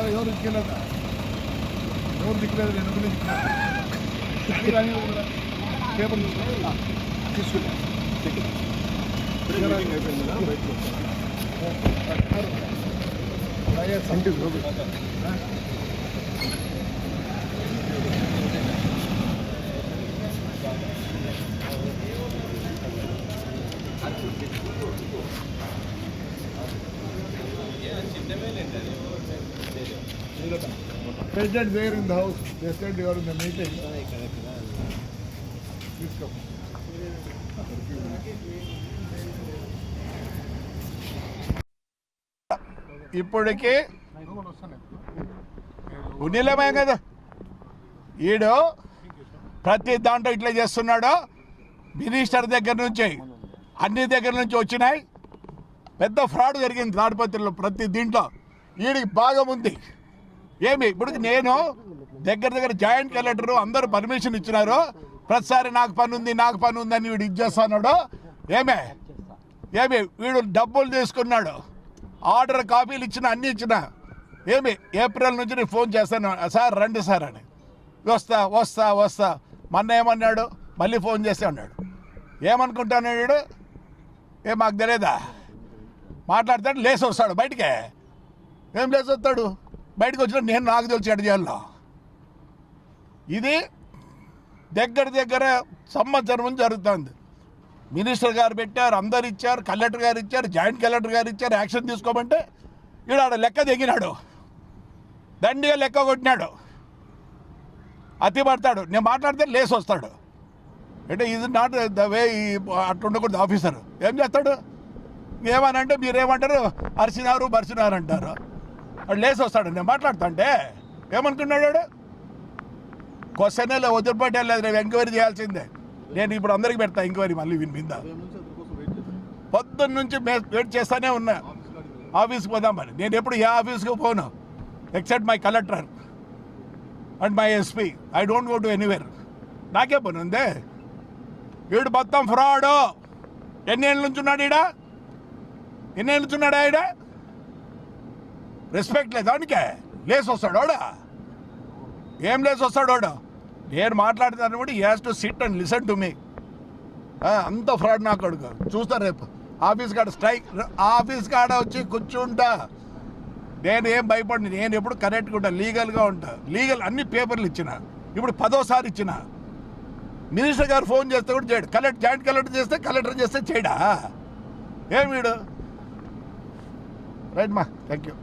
సరే ఎవరు దిక్కులేదా ఎవరు దిక్కులేదు నేను కూడా పేపర్ తీసుకున్నా తీసుకున్నా President there in the house. They said you are in the meeting. Please come. ఇప్పటికి ఉన్నిలేమే కదా ఈడు ప్రతి దాంట్లో ఇట్లా చేస్తున్నాడు మినిస్టర్ దగ్గర నుంచి అన్ని దగ్గర నుంచి వచ్చినాయి పెద్ద ఫ్రాడ్ జరిగింది తాడిపత్రిలో ప్రతి దీంట్లో వీడికి భాగం ఉంది. ఏమి? ఇప్పుడు నేను దగ్గర దగ్గర జాయింట్ కలెక్టర్ అందరూ పర్మిషన్ ఇచ్చినారు. ప్రతిసారి నాకు పని ఉంది నాకు పని ఉంది అని వీడు ఇచ్చేస్తున్నాడు. ఏమే? ఏమి? వీడు డబ్బులు తీసుకున్నాడు. ఆర్డర్ కాపీలు ఇచ్చిన అన్ని ఇచ్చిన. ఏమి? ఏప్రిల్ నుంచి నేను ఫోన్ చేస్తాను. సార్ రండి సార్ అని. వస్తా వస్తా వస్తా. మొన్న ఏమన్నాడు? మళ్ళీ ఫోన్ చేస్తే అన్నాడు. ఏమనుకుంటాను వీడు? ఏ మాకు తెలియదా మాట్లాడతాడు లేచి వస్తాడు బయటికే. ఏం లేచి వస్తాడు? బయటకు వచ్చిన నేను నాకు తెలిసి ఎడ చేయాలా? ఇది దగ్గర దగ్గర సంవత్సరం నుంచి జరుగుతుంది. మినిస్టర్ గారు పెట్టారు అందరు ఇచ్చారు కలెక్టర్ గారు ఇచ్చారు జాయింట్ కలెక్టర్ గారు ఇచ్చారు యాక్షన్ తీసుకోమంటే ఈడు ఆడ లెక్క దిగినాడు. దండిగా లెక్క కొట్టినాడు. అతి పడతాడు. నేను మాట్లాడితే లేసి వస్తాడు. అంటే ఇది నాట్ ద వే అట్లా ఉండకూడదు ఆఫీసర్ ఏం చేస్తాడు? ఏమనంటే అంటే మీరేమంటారు? అరిసినారు బరిసినారు అంటారు. వాడు లేసి వస్తాడు. నేను మాట్లాడుతా అంటే ఏమనుకున్నాడు వాడు? క్వశ్చన్ వదిలిపెట్టే లేదు నేను ఎంక్వైరీ చేయాల్సిందే. నేను ఇప్పుడు అందరికి పెడతా ఎంక్వైరీ మళ్ళీ విని మీద. పొద్దున్న నుంచి మే- వెయిట్ చేస్తానే ఉన్నా. ఆఫీస్కి పోదామని నేను ఎప్పుడు ఏ ఆఫీస్కి పోను except my collector and my SP I don't go to anywhere నాకే పని ఉందే. వీడు మొత్తం ఫ్రాడ్ ఎన్ని ఏళ్ళ నుంచి ఉన్నాడు ఈడ? ఎన్ని ఏళ్ళ నుంచి ఉన్నాడా ఈడ? రెస్పెక్ట్ లేదు దానికే లేసి వస్తాడు ఏం లేసి వస్తాడు వాడు? నేను మాట్లాడతాను కూడా ఈ has to sit and listen to me అంత ఫ్రాడ్ నాకు అడుగు చూస్తా రేపు. ఆఫీస్ కాడ స్ట్రైక్ ఆఫీస్ కాడ వచ్చి కూర్చుంటా. నేను ఏం భయపడి నేను ఎప్పుడు కరెక్ట్గా ఉంటా లీగల్గా ఉంటా. లీగల్ అన్ని పేపర్లు ఇచ్చిన. ఇప్పుడు పదోసారి ఇచ్చిన. మినిస్టర్ గారు ఫోన్ చేస్తే కూడా చేయడు. కలెక్టర్ జాయింట్ కలెక్టర్ చేస్తే కలెక్టర్ చేస్తే చేయడా? ఏం వీడు? రైట్ మా థ్యాంక్ యూ